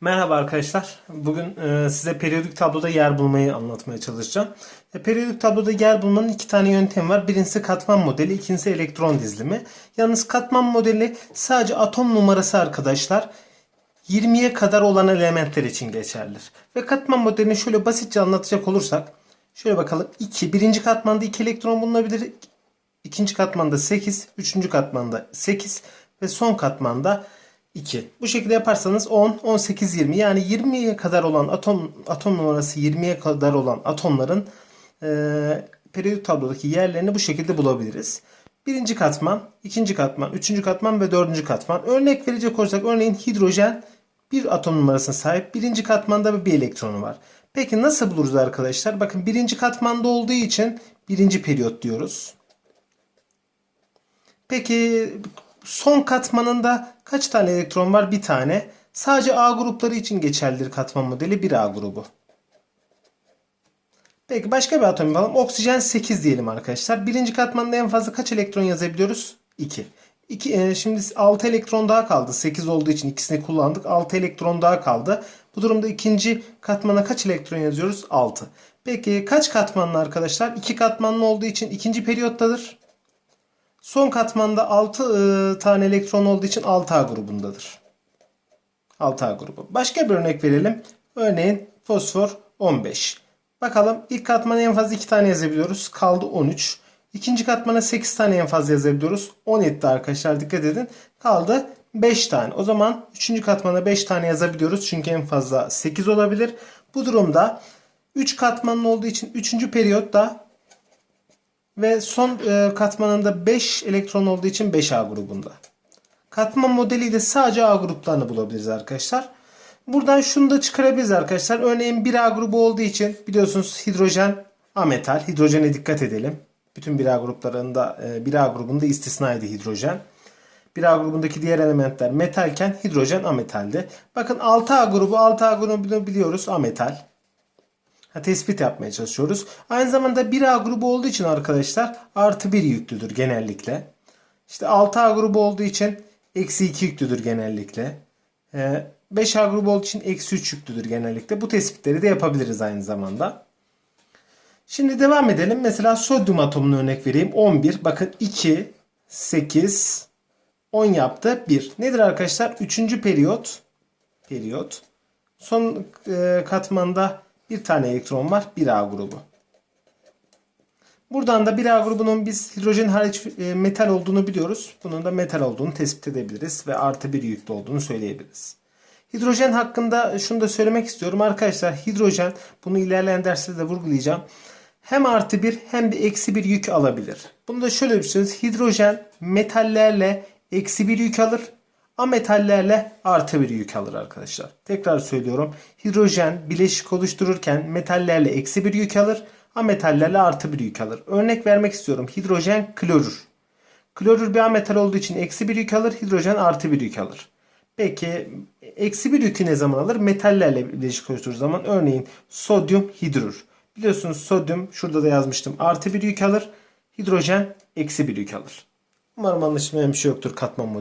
Merhaba arkadaşlar. Bugün e, size periyodik tabloda yer bulmayı anlatmaya çalışacağım. E, periyodik tabloda yer bulmanın iki tane yöntemi var. Birincisi katman modeli, ikincisi elektron dizilimi. Yalnız katman modeli sadece atom numarası arkadaşlar 20'ye kadar olan elementler için geçerlidir. Ve katman modelini şöyle basitçe anlatacak olursak şöyle bakalım. 2. Birinci katmanda 2 elektron bulunabilir. İkinci katmanda 8, üçüncü katmanda 8 ve son katmanda 2. Bu şekilde yaparsanız 10, 18, 20 yani 20'ye kadar olan atom atom numarası 20'ye kadar olan atomların e, periyodik tablodaki yerlerini bu şekilde bulabiliriz. Birinci katman, ikinci katman, üçüncü katman ve dördüncü katman. Örnek verecek olursak örneğin hidrojen bir atom numarasına sahip. Birinci katmanda bir elektronu var. Peki nasıl buluruz arkadaşlar? Bakın birinci katmanda olduğu için birinci periyot diyoruz. Peki son katmanında kaç tane elektron var? Bir tane. Sadece A grupları için geçerlidir katman modeli 1A grubu. Peki başka bir atom yapalım. Oksijen 8 diyelim arkadaşlar. Birinci katmanda en fazla kaç elektron yazabiliyoruz? 2. 2 e, şimdi 6 elektron daha kaldı. 8 olduğu için ikisini kullandık. 6 elektron daha kaldı. Bu durumda ikinci katmana kaç elektron yazıyoruz? 6. Peki kaç katmanlı arkadaşlar? 2 katmanlı olduğu için ikinci periyottadır. Son katmanda 6 tane elektron olduğu için 6A grubundadır. 6A grubu. Başka bir örnek verelim. Örneğin fosfor 15. Bakalım ilk katmana en fazla 2 tane yazabiliyoruz. Kaldı 13. İkinci katmana 8 tane en fazla yazabiliyoruz. 17 arkadaşlar dikkat edin. Kaldı 5 tane. O zaman 3. katmana 5 tane yazabiliyoruz. Çünkü en fazla 8 olabilir. Bu durumda 3 katmanlı olduğu için 3. periyotta ve son e, katmanında 5 elektron olduğu için 5A grubunda. Katman modeliyle sadece A gruplarını bulabiliriz arkadaşlar. Buradan şunu da çıkarabiliriz arkadaşlar. Örneğin 1A grubu olduğu için biliyorsunuz hidrojen ametal. Hidrojene dikkat edelim. Bütün 1A gruplarında 1A grubunda istisnaydı hidrojen. 1A grubundaki diğer elementler metalken hidrojen ametaldi. Bakın 6A grubu 6A grubunu biliyoruz ametal. Tespit yapmaya çalışıyoruz. Aynı zamanda 1A grubu olduğu için arkadaşlar artı 1 yüklüdür genellikle. İşte 6A grubu olduğu için eksi 2 yüklüdür genellikle. Ee, 5A grubu olduğu için eksi 3 yüklüdür genellikle. Bu tespitleri de yapabiliriz aynı zamanda. Şimdi devam edelim. Mesela sodyum atomunu örnek vereyim. 11. Bakın 2, 8, 10 yaptı. 1. Nedir arkadaşlar? Üçüncü periyot. Periyot. Son e, katmanda bir tane elektron var. 1A grubu. Buradan da 1A grubunun biz hidrojen hariç e, metal olduğunu biliyoruz. Bunun da metal olduğunu tespit edebiliriz ve artı bir yüklü olduğunu söyleyebiliriz. Hidrojen hakkında şunu da söylemek istiyorum. Arkadaşlar hidrojen bunu ilerleyen derslerde de vurgulayacağım. Hem artı bir hem de eksi bir yük alabilir. Bunu da şöyle düşünüyoruz. Hidrojen metallerle eksi bir yük alır. Ametallerle artı bir yük alır arkadaşlar. Tekrar söylüyorum. Hidrojen bileşik oluştururken metallerle eksi bir yük alır. Ametallerle artı bir yük alır. Örnek vermek istiyorum. Hidrojen klorür. Klorür bir ametal olduğu için eksi bir yük alır. Hidrojen artı bir yük alır. Peki eksi bir yükü ne zaman alır? Metallerle bileşik oluşturur zaman. Örneğin sodyum hidrür. Biliyorsunuz sodyum şurada da yazmıştım. Artı bir yük alır. Hidrojen eksi bir yük alır. Umarım anlaşılmayan bir şey yoktur katman modeli.